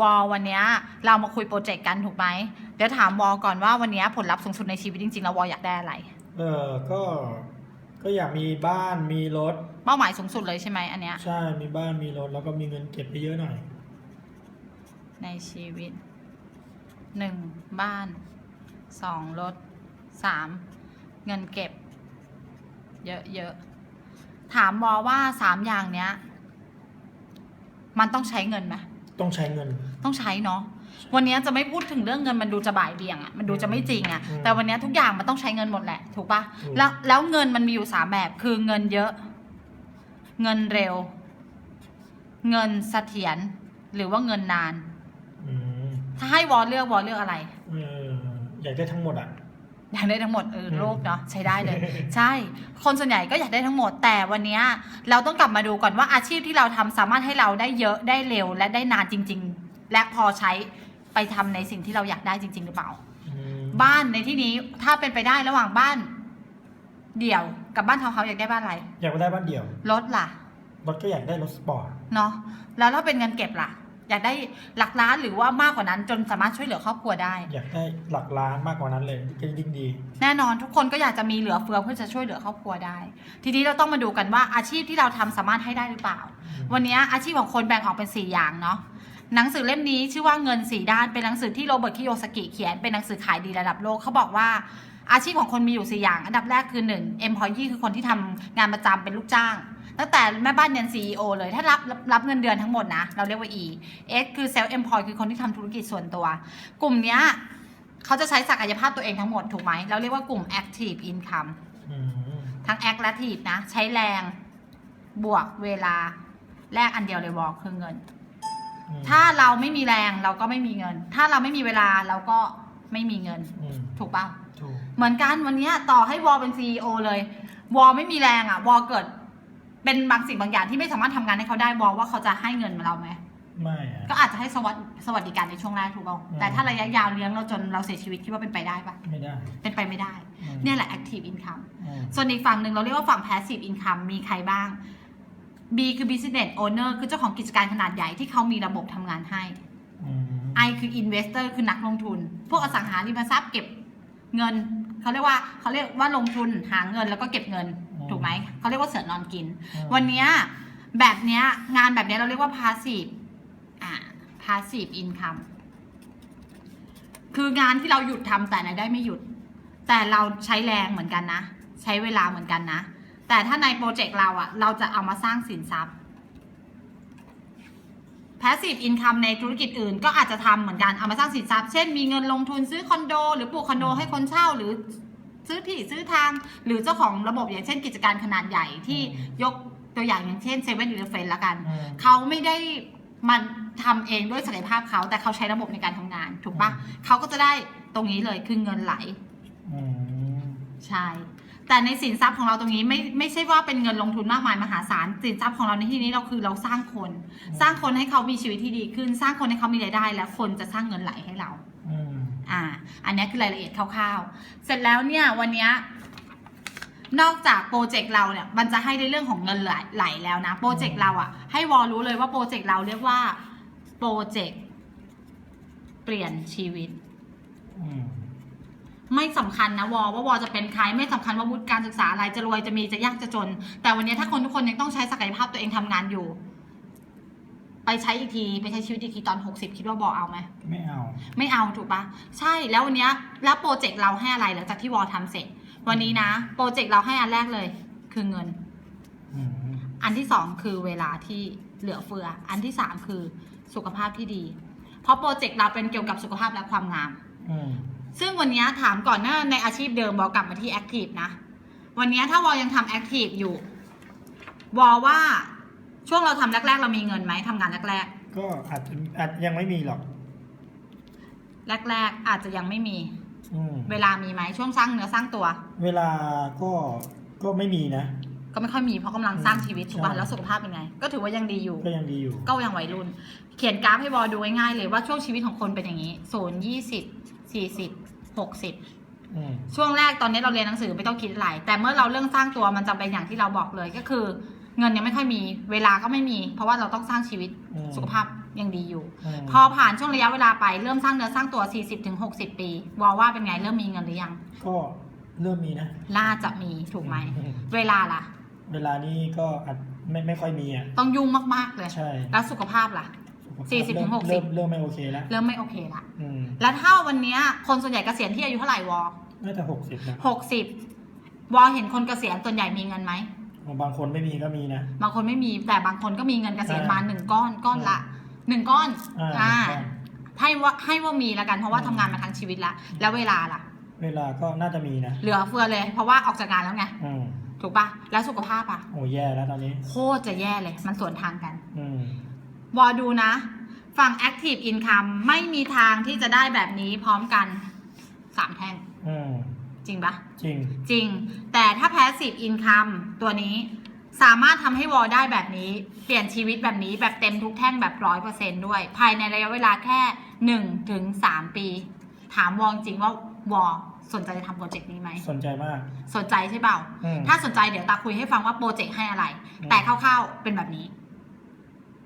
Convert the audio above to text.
วอลวันเนี้ยเรามาคุยโปรเจกต์กันถูกไหมเดี๋ยวถามวอลก่อนว่าวันเนี้ยผลลัพธ์สูงสุดในชีวิตจริงๆแล้ววอลอยากได้อะไร เออก็ก็อยากมีบ้านมีรถ เป้าหมายสูงสุดเลยใช่ไหมอันเนี้ยใช่มีบ้านมีรถแล้วก็มีเงินเก็บเยอะๆหน่อย ในชีวิตหนึ่งบ้านสองรถสามเงินเก็บ เยอะๆถามวอลว่าสามอย่างเนี้ย มันต้องใช้เงินไหม ต้องใช้เงิน ต้องใช้เนาะวันนี้จะไม่พูดถึงเรื่องเงินมันดูจะบ่ายเบี่ยงอะ่ะมันดูจะไม่จริงอะ่ะ อืมแต่วันนี้ทุกอย่างมันต้องใช้เงินหมดแหละ ถูกปะถูกแล้วแล้วเงินมันมีอยู่สามแบบคือเงินเยอะ เงินเร็ว เงินเสถียรหรือว่าเงินนาน อืมถ้าให้วอลเลือกวอลเลือกอะไร เอออยากได้ทั้งหมดอะ อยากได้ทั้งหมดเอออืมโลภเนาะใช้ได้เลย ใช่ คนส่วนใหญ่ก็อยากได้ทั้งหมดแต่วันเนี้ยเราต้องกลับมาดูก่อนว่าอาชีพที่เราทำสามารถให้เราได้เยอะได้เร็ว และได้นานจริง ๆ และพอใช้ไปทำในสิ่งที่เราอยากได้จริง ๆ หรือเปล่าอืมบ้านในที่นี้ถ้าเป็นไปได้ระหว่างบ้าน เดี่ยวกับบ้านทาวน์เฮาส์อยากได้บ้านอะไร อยากได้บ้านเดี่ยวรถล่ะรถก็อยากได้รถสปอร์ตเนาะแล้วถ้าเป็นเงินเก็บล่ะ อยากได้หลักล้านหรือว่ามากกว่านั้น จนสามารถช่วยเหลือครอบครัวได้ อยากได้หลักล้านมากกว่านั้นเลยก็ยิ่งดี แน่นอนทุกคนก็อยากจะมีเหลือเฟือเพื่อจะช่วยเหลือครอบครัวได้ ทีนี้เราต้องมาดูกันว่าอาชีพที่เราทำสามารถให้ได้หรือเปล่า วันนี้อาชีพของคนแบ่งออกเป็น4อย่างเนาะหนังสือเล่มนี้ชื่อว่าเงินสีด้านเป็นหนังสือที่โรเบิร์ตคิโยสกิเขียนเป็นหนังสือขายดีระดับโลกเขาบอกว่า อาชีพของคนมีอยู่ 4 อย่าง อันดับแรกคือ 1 employee คือคนที่ทำงานประจำเป็นลูกจ้าง ตั้งแต่แม่บ้านยัน CEO เลย ถ้ารับรับรับเงินเดือนทั้งหมดนะ เราเรียกว่า E X คือ self employed คือคนที่ทำธุรกิจส่วนตัว กลุ่มเนี้ยเขาจะใช้ศักยภาพตัวเองทั้งหมดถูกไหม เราเรียกว่ากลุ่ม active income อืมทั้ง act และ active นะ ใช้แรงบวกเวลาแลกอันเดียวเลยวอคือเงินอืมถ้าเราไม่มีแรงเราก็ไม่มีเงิน ถ้าเราไม่มีเวลาเราก็ไม่มีเงินอืมถูกปะถูก เหมือนกันวันเนี้ยต่อให้วอเป็น CEO เลยวอไม่มีแรงอะวอเกิด เป็นบางสิ่งบางอย่างที่ไม่สามารถทำงานให้เขาได้วอว่าเขาจะให้เงินเราไหม ไม่อะ ก็อาจจะให้สวัสดสวัสดิการในช่วงแรกถูกป่ะอืม แต่ถ้าระยะยาวเลี้ยงเราจนเราเสียชีวิตคิดว่าเป็นไปได้ปะไม่ได้เป็นไปไม่ได้ อืมเนี่ยแหละ active income อืมส่วนอีกฝั่งหนึ่งเราเรียกว่าฝั่ง passive income มีใครบ้าง B คือ business owner คือเจ้าของกิจการขนาดใหญ่ที่เขามีระบบทำงานให้ อืม I คือ investor คือนักลงทุน พวกอสังหาริมทรัพย์เก็บเงิน เขาเรียกว่าเขาเรียกว่าลงทุนหาเงินแล้วก็เก็บเงินถูกไหมเขาเรียกว่าเสือนอนกินอืมวันเนี้ยแบบเนี้ยงานแบบเนี้ยเราเรียกว่า passive อ่า passive income คืองานที่เราหยุดทำแต่รายได้ไม่หยุด แต่เราใช้แรงเหมือนกันนะ ใช้เวลาเหมือนกันนะ แต่ถ้าในโปรเจกต์เราอะเราจะเอามาสร้างสินทรัพย์ passive income ในธุรกิจอื่น ก็อาจจะทำเหมือนกัน เอามาสร้างสินทรัพย์ เช่นมีเงินลงทุนซื้อคอนโด หรือปลูกคอนโดให้คนเช่าหรือซื้อที่ซื้อทาง หรือเจ้าของระบบอย่างเช่นกิจการขนาดใหญ่ที่ยกตัวอย่างอย่างเช่นเซเว่นอีเลฟเฟนละกันอืมเขาไม่ได้มันทำเองด้วยศักยภาพเขา แต่เขาใช้ระบบในการทำงาน ถูกปะอืมเขาก็จะได้ตรงนี้เลยคือเงินไหลอืมใช่ แต่ในสินทรัพย์ของเราตรงนี้ไม่ไม่ใช่ว่าเป็นเงินลงทุนมากมายมหาศาลสินทรัพย์ของเราในที่นี้เราคือเราสร้างคน สร้างคนให้เขามีชีวิตที่ดีขึ้น สร้างคนให้เขามีรายได้ และคนจะสร้างเงินไหลให้เราอืมอ่า อันนี้คือรายละเอียดคร่าวๆ เสร็จแล้วเนี่ยวันเนี้ยนอกจากโปรเจกต์เราเนี่ยมันจะให้ในเรื่องของเงินไหลไหลแล้วนะโปรเจกต์เราอะให้วอลรู้เลยว่าโปรเจกต์เราเรียกว่าโปรเจกต์เปลี่ยนชีวิตอืม ไม่สำคัญนะวอว่าวอจะเป็นใครไม่สำคัญว่าวุฒิการศึกษาอะไรจะรวยจะมีจะยากจะจน แต่วันนี้ถ้าคนทุกคนยังต้องใช้ศักยภาพตัวเองทำงานอยู่ ไปใช้อีกทีไปใช้ชีวิตอีกทีตอนหกสิบคิดว่าบอเอาไหมไม่เอา ไม่เอาถูกปะใช่แล้ววันเนี้ยแล้วโปรเจกต์เราให้อะไรหลังจากที่วอทำเสร็จ วันนี้นะโปรเจกต์เราให้อันแรกเลย คือเงินอืมอันที่สองคือเวลาที่เหลือเฟือ อันที่สามคือสุขภาพที่ดี เพราะโปรเจกต์เราเป็นเกี่ยวกับสุขภาพและความงามอืม ซึ่งวันนี้ถามก่อนหน้าในอาชีพเดิมวอกลับมาที่แอคทีฟนะ วันนี้ถ้าวอยังทำแอคทีฟอยู่ วอว่าช่วงเราทำแรก ๆ เรามีเงินไหมทำงานแรก ก็อาจจะอาจยังไม่มีหรอก ๆ แรก ๆ อาจจะยังไม่มี อืมเวลามีไหมช่วงสร้างเนื้อสร้างตัว เวลาก็ก็ไม่มีนะ ก็ไม่ค่อยมีเพราะกำลังสร้างชีวิตถูกป่ะใช่ แล้วสุขภาพเป็นไง ก็ถือว่ายังดีอยู่ ก็ยังดีอยู่ ก็ยังวัยรุ่น เขียนกราฟให้วอดูง่ายๆเลยว่าช่วงชีวิตของคนเป็นอย่างนี้ศูนย์ยี่สิบ สี่สิบหกสิบอืมช่วงแรกตอนนี้เราเรียนหนังสือไม่ต้องคิดอะไรแต่เมื่อเราเรื่องสร้างตัวมันจำเป็นอย่างที่เราบอกเลยก็คือ เงินยังไม่ค่อยมีเวลาก็ไม่มี เพราะว่าเราต้องสร้างชีวิตอืมสุขภาพยังดีอยู่ มพอผ่านช่วงระยะเวลาไปเริ่มสร้างเนื้อสร้างตัว 40-60 ปีวอลว่าเป็นไงเริ่มมีเงินหรือยังก็เริ่มมีนะล่าจะมีถูกไหม อืมเวลาล่ะ เวลานี้ก็อาจไม่ไม่ค่อยมีอะ ต้องยุ่งมากๆเลย ใช่ แล้วสุขภาพล่ะ สุขภาพสี่สิบถึงหกสิบเริ่มเริ่มไม่โอเคแล้วเริ่มไม่โอเคละ อืมแล้วถ้าวันเนี้ยคนส่วนใหญ่เกษียณที่อายุเท่าไหร่วอน่าจะหกสิบนะหกสิบวอเห็นคนเกษียณส่วนใหญ่มีเงินไหม บางคนไม่มีก็มีนะ บางคนไม่มีแต่บางคนก็มีเงินเกษียณอ่ามมาหนึ่งก้อนก้อนละหนึ่งก้อนอ่าอ่าหนึ่งก้อน ให้ว่าให้ว่ามีแล้วกันเพราะว่าอืมทำงานมาทั้งชีวิตละแล้วเวลาล่ะ เวลาก็น่าจะมีนะเหลือเฟือเลย เพราะว่าออกจากงานแล้วไงอืมถูกปะแล้วสุขภาพอะโอ้แย่แล้วตอนนี้ โคตรจะแย่เลยมันสวนทางกัน อืม วอดูนะ ฝั่ง Active Income ไม่มีทางที่จะได้แบบนี้พร้อมกันสามแท่ง อืมจริงปะจริง จริง แต่ถ้า Passive Income ตัวนี้สามารถทำให้วอได้แบบนี้ เปลี่ยนชีวิตแบบนี้แบบเต็มทุกแท่งแบบร้อยเปอร์เซนด้วย ภายในระยะเวลาแค่หนึ่งถึงสามปี ถามวอจริงว่าวอสนใจจะทำโปรเจกต์นี้ไหม สนใจมาก สนใจใช่เปล่า อืม ถ้าสนใจเดี๋ยวตาคุยให้ฟังว่าโปรเจกต์ให้อะไรอืมแต่คร่าวๆเป็นแบบนี้อ